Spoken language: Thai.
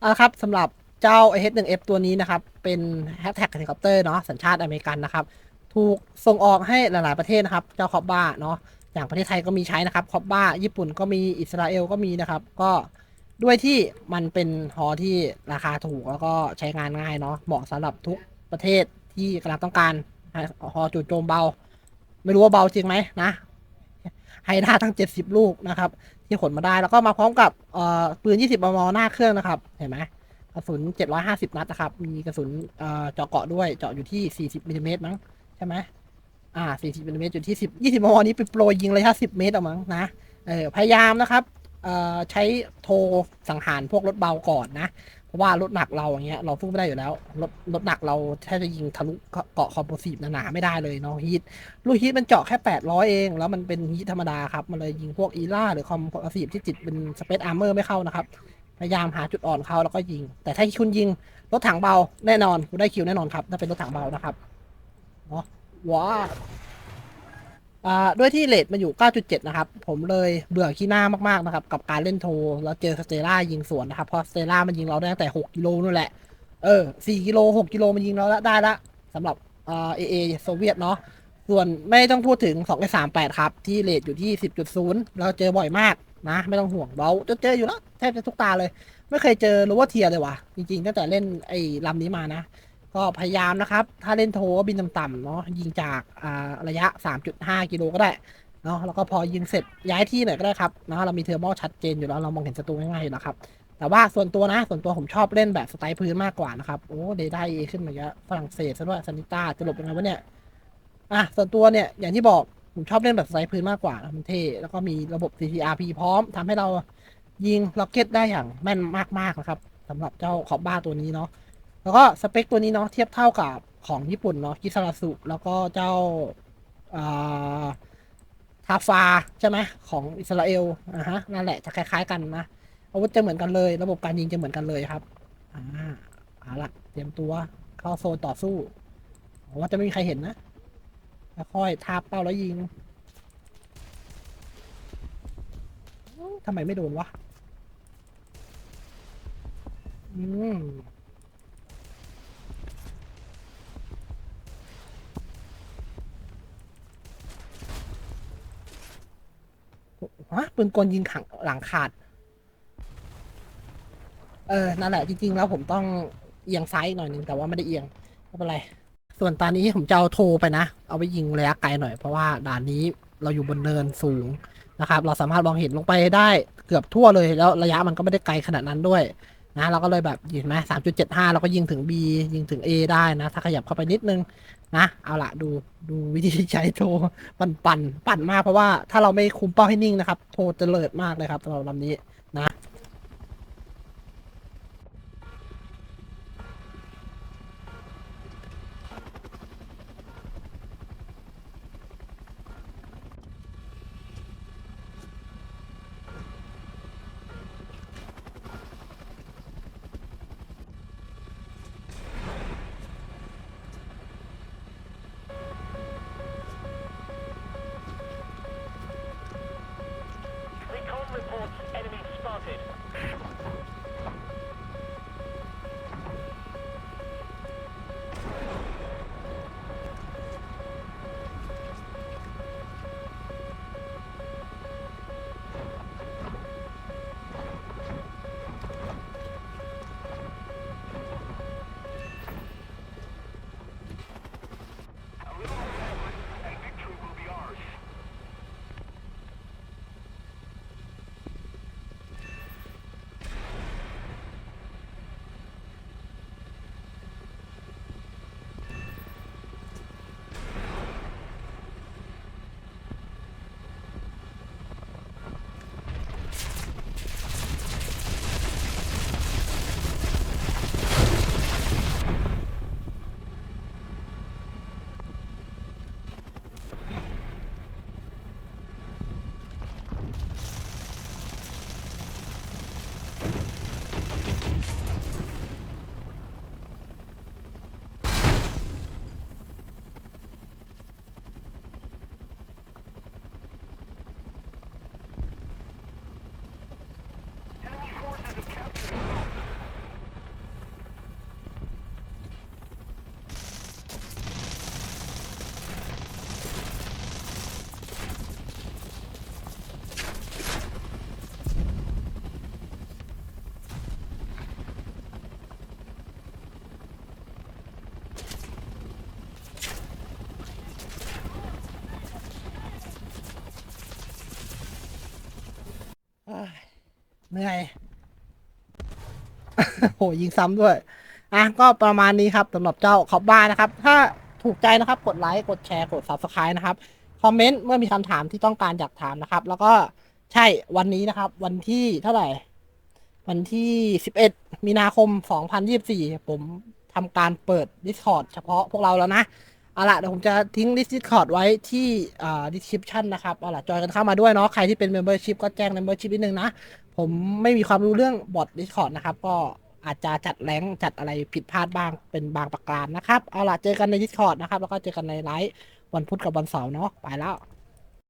เอาละครับสำหรับเจ้า H1F ตัวนี้นะครับ เป็นแฮชแท็กเฮลิคอปเตอร์เนาะสัญชาติอเมริกันนะครับ ถูกส่งออกให้หลาย ๆ ประเทศนะครับ เจ้าคอบบ้าเนาะอย่างประเทศไทยก็มีใช้นะครับคอบบ้า ญี่ปุ่นก็มีอิสราเอลก็มีนะครับ ก็ด้วยที่มันเป็นฮอที่ราคาถูกแล้วก็ใช้งานง่ายเนาะเหมาะสำหรับทุกประเทศที่กำลังต้องการฮอจู่โจมเบา ไม่รู้ว่าเบาจริงไหมนะ ให้หน้าทั้ง 70 ลูกนะครับ ที่ขนมาได้แล้วก็มาพร้อมกับปืน 20 มม หน้าเครื่องนะครับ เห็นไหมกระสุน 750 นัดนะครับ มีกระสุนเจาะเกาะด้วยเจาะอยู่ที่ 40มิลลิเมตรมั้งใช่ไหมอ่า 40มิลลิเมตรอยู่ที่ 10 20 มม นี้เป็นโปรยิงระยะ 10 เมตรเอามั้งนะเออพยายามนะครับใช้โทรสังหารพวกรถเบาก่อนนะ เพราะว่ารถหนักเราอย่างเงี้ยเราสู้ไม่ได้อยู่แล้วรถรถหนักเราแทบจะยิงทะลุเกาะคอมโพสิตหนาๆไม่ได้เลยเนาะฮีทลูกฮีทมันเจาะแค่800เอง แล้วมันเป็นฮีทธรรมดาครับ มันเลยยิงพวกอีล่าหรือคอมโพสิตที่ติดเป็นสเปซอาร์เมอร์ไม่เข้านะครับ พยายามหาจุดอ่อนเขาแล้วก็ยิง แต่ถ้าคุณยิงรถถังเบาแน่นอนคุณได้คิวแน่นอนครับถ้าเป็นรถถังเบานะครับเนาะว้า อ่าด้วยที่เลทมันอยู่ 9.7 นะครับ ผมเลยเบื่อขี้หน้ามากๆนะครับ กับการเล่นโทแล้วเจอสเตล่ายิงสวนนะครับ เพราะสเตล่ามันยิงเราได้ตั้งแต่ 6 กิโลนู่นแหละ เออ 4 กิโล 6 กิโลมันยิงเราได้ละสำหรับเอเอโซเวียตเนาะ ส่วนไม่ต้องพูดถึง2 3 8 ครับ ที่เลทอยู่ที่ 10.0 เราเจอบ่อยมากนะ ไม่ต้องห่วงเราจะเจออยู่แล้วแทบจะทุกตาเลย ไม่เคยเจอรู้ว่าเทียเลยว่ะจริงๆตั้งแต่เล่นไอ้ลำนี้มานะ ก็พยายามนะครับ ถ้าเล่นโทก็บินต่ำๆเนาะยิงจากอ่าระยะ 3.5 กิโลก็ได้เนาะแล้วก็พอยิงเสร็จย้ายที่หน่อยก็ได้ครับเนาะเรามีเทอร์โมชัดเจนอยู่แล้วเรามองเห็นศัตรูง่ายๆอยู่แล้วครับแต่ว่าส่วนตัวนะ ส่วนตัวผมชอบเล่นแบบสไตล์พื้นมากกว่านะครับ โอ้เดได้เอขึ้นมาเยอะฝรั่งเศสซะด้วยซานิต้าจะหลบยังไงวะเนี่ยอะส่วนตัวเนี่ยอย่างที่บอกผมชอบเล่นแบบสไตล์พื้นมากกว่ามันเท่แล้วก็มีระบบ CTRP พร้อมทำให้เรายิงล็อกเก็ตได้อย่างแม่นมากๆนะครับสำหรับเจ้าขอบบ้าตัวนี้เนาะ แล้วก็สเปคตัวนี้เนาะเทียบเท่ากับของญี่ปุ่นเนาะกิซาราสุแล้วก็เจ้าอ่าทาฟาใช่ไหมของอิสราเอลอ่าฮะนั่นแหละจะคล้าย ๆ กันนะอาวุธจะเหมือนกันเลย ระบบการยิงจะเหมือนกันเลยครับอ่าเอาละเตรียมตัวเข้าโซนต่อสู้หวังว่าจะไม่มีใครเห็นนะค่อยทาเป้าแล้วยิงทำไมไม่โดนวะ อืม ฮะปืนกลยิงขังหลังขาด เออ นั่นแหละ จริง ๆ แล้วผมต้องเอียงซ้ายอีกหน่อยหนึงแต่ว่าไม่ได้เอียงไม่เป็นไร ส่วนตอนนี้ผมจะเอาโทไปนะ เอาไปยิงระยะไกลหน่อย เพราะว่าด่านนี้เราอยู่บนเนินสูงนะครับ เราสามารถมองเห็นลงไปได้เกือบทั่วเลยแล้วระยะมันก็ไม่ได้ไกลขนาดนั้นด้วย นะเราก็เลยแบบเห็นไหมสามจุดเจ็ดห้าเราก็ยิงถึง B ยิงถึง A ได้นะ ถ้าขยับเข้าไปนิดนึงนะเอาละดูดูวิธีใช้โทปั่นปั่นปั่นมากเพราะว่าถ้าเราไม่คุมเป้าให้นิ่งนะครับ โทจะเลิดมากเลยครับสำหรับลำนี้นะ เหนื่อย โหยิงซ้ำด้วย อะ ก็ประมาณนี้ครับสำหรับเจ้าขอบบ้านะครับ ถ้าถูกใจนะครับ กดไลค์กดแชร์กด subscribe นะครับ คอมเมนต์เมื่อมีคำถามที่ต้องการอยากถามนะครับ แล้วก็ใช่วันนี้นะครับ วันที่เท่าไหร่ วันที่ 11 มีนาคม 2024 ผมทำการเปิด Discord เฉพาะพวกเราแล้วนะ เอาล่ะเดี๋ยวผมจะทิ้งดิสคิทคอร์ดไว้ที่อ่าดีสคริปชันนะครับเอาล่ะจอยกันเข้ามาด้วยเนาะใครที่เป็นเมมเบอร์ชิพก็แจ้งเมมเบอร์ชิพนิดนึงนะ ผมไม่มีความรู้เรื่องบอทดิสคอร์ดนะครับ ก็อาจจะจัดแรงจัดอะไรผิดพลาดบ้างเป็นบางประการนะครับ เอาล่ะเจอกันในดิสคอร์ดนะครับ แล้วก็เจอกันในไลฟ์วันพุธกับวันเสาร์เนาะไปแล้ว